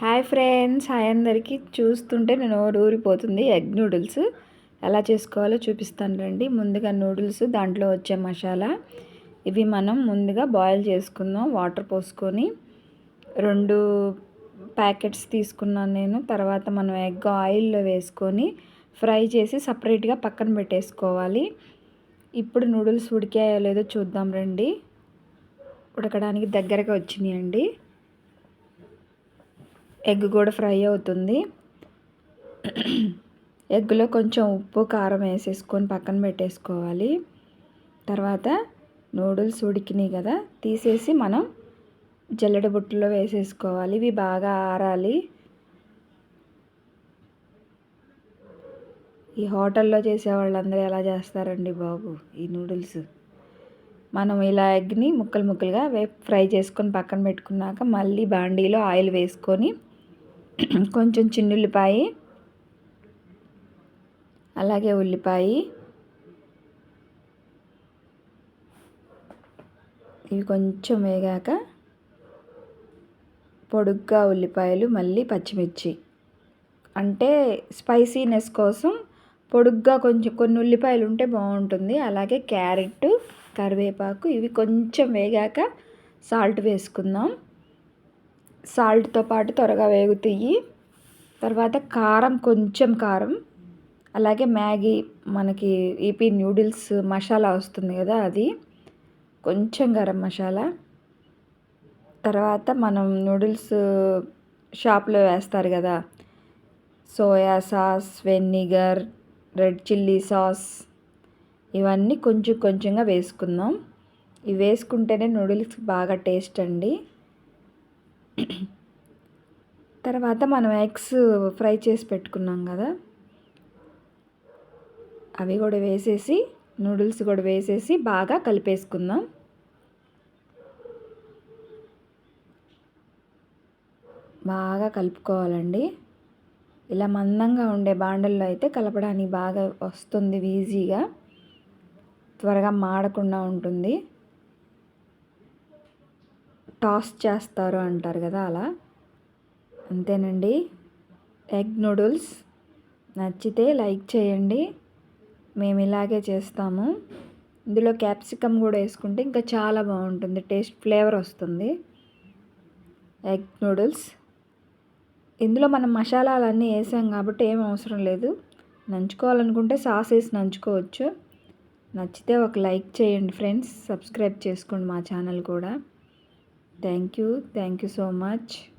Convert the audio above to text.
Hi friends hi అందరికీ. చూస్తుంటే నేను ఊరిపోతుంది ఎగ్ నూడిల్స్. ఎలా చేసుకోవాలో చూపిస్తాను రండి. ముందుగా నూడిల్స్ దాంట్లో వచ్చే మసాలా. ఇవి మనం ముందుగా బాయిల్ చేసుకుందాం వాటర్ పోసుకొని. రెండు ప్యాకెట్స్ తీసుకున్నాను నేను. తర్వాత మనం ఎగ్ ఆయిల్లో వేసుకొని ఫ్రై చేసి సపరేట్గా పక్కన పెట్టేసుకోవాలి. ఇప్పుడు నూడిల్స్ ఉడికాయో లేదో చూద్దాం రండి. ఉడకడానికి దగ్గరగా వచ్చినాయండి. ఎగ్ కూడా ఫ్రై అవుతుంది. ఎగ్లో కొంచెం ఉప్పు కారం వేసేసుకొని పక్కన పెట్టేసుకోవాలి. తర్వాత నూడిల్స్ ఉడికినాయి కదా తీసేసి మనం జల్లెడ బుట్టలో వేసేసుకోవాలి. ఇవి బాగా ఆరాలి. ఈ హోటల్లో చేసే వాళ్ళందరూ ఎలా చేస్తారండి బాబు ఈ నూడిల్స్? మనం ఇలా ఎగ్ని ముక్కలు ముక్కలుగా వే ఫ్రై చేసుకొని పక్కన పెట్టుకున్నాక మళ్ళీ బాండీలో ఆయిల్ వేసుకొని కొంచెం చిన్నుల్లిపాయ అలాగే ఉల్లిపాయ. ఇవి కొంచెం వేగాక పొడుగ్గా ఉల్లిపాయలు మళ్ళీ పచ్చిమిర్చి. అంటే స్పైసీనెస్ కోసం పొడుగ్గా కొంచెం కొన్ని ఉల్లిపాయలు ఉంటే బాగుంటుంది. అలాగే క్యారెట్ కరివేపాకు ఇవి కొంచెం వేగాక సాల్ట్ వేసుకుందాం. సాల్ట్తో పాటు త్వరగా వేగుతాయి. తర్వాత కారం కొంచెం కారం. అలాగే మ్యాగీ మనకి ఈపీ నూడిల్స్ మసాలా వస్తుంది కదా అది. కొంచెం గరం మసాలా. తర్వాత మనం నూడిల్స్ షాప్లో వేస్తారు కదా. Soya sauce vinegar red chilli sauce. ఇవన్నీ కొంచెం కొంచెంగా వేసుకుందాం. ఇవి వేసుకుంటేనే నూడిల్స్ బాగా టేస్ట్ అండి. తర్వాత మనం ఎగ్స్ ఫ్రై చేసి పెట్టుకున్నాం కదా అవి కూడా వేసేసి నూడిల్స్ కూడా వేసేసి బాగా కలిపేసుకుందాం. బాగా కలుపుకోవాలండి. ఇలా మందంగా ఉండే బాండల్లో అయితే కలపడానికి బాగా వస్తుంది ఈజీగా. త్వరగా మాడకుండా ఉంటుంది. టాస్ చేస్తారు అంటారు కదా అలా. అంతేనండి. ఎగ్ నూడిల్స్ నచ్చితే లైక్ చేయండి. మేము ఇలాగే చేస్తాము. ఇందులో క్యాప్సికమ్ కూడా వేసుకుంటే ఇంకా చాలా బాగుంటుంది. టేస్ట్ ఫ్లేవర్ వస్తుంది. Egg noodles. ఇందులో మనం మసాలాలన్నీ వేసాం కాబట్టి ఏం అవసరం లేదు. నంచుకోవాలనుకుంటే సాస్ వేసి నంచుకోవచ్చు. నచ్చితే ఒక లైక్ చేయండి ఫ్రెండ్స్. సబ్స్క్రైబ్ చేసుకోండి మా ఛానల్ కూడా. Thank you. Thank you so much.